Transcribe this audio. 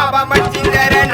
பாபமச்சிதரன்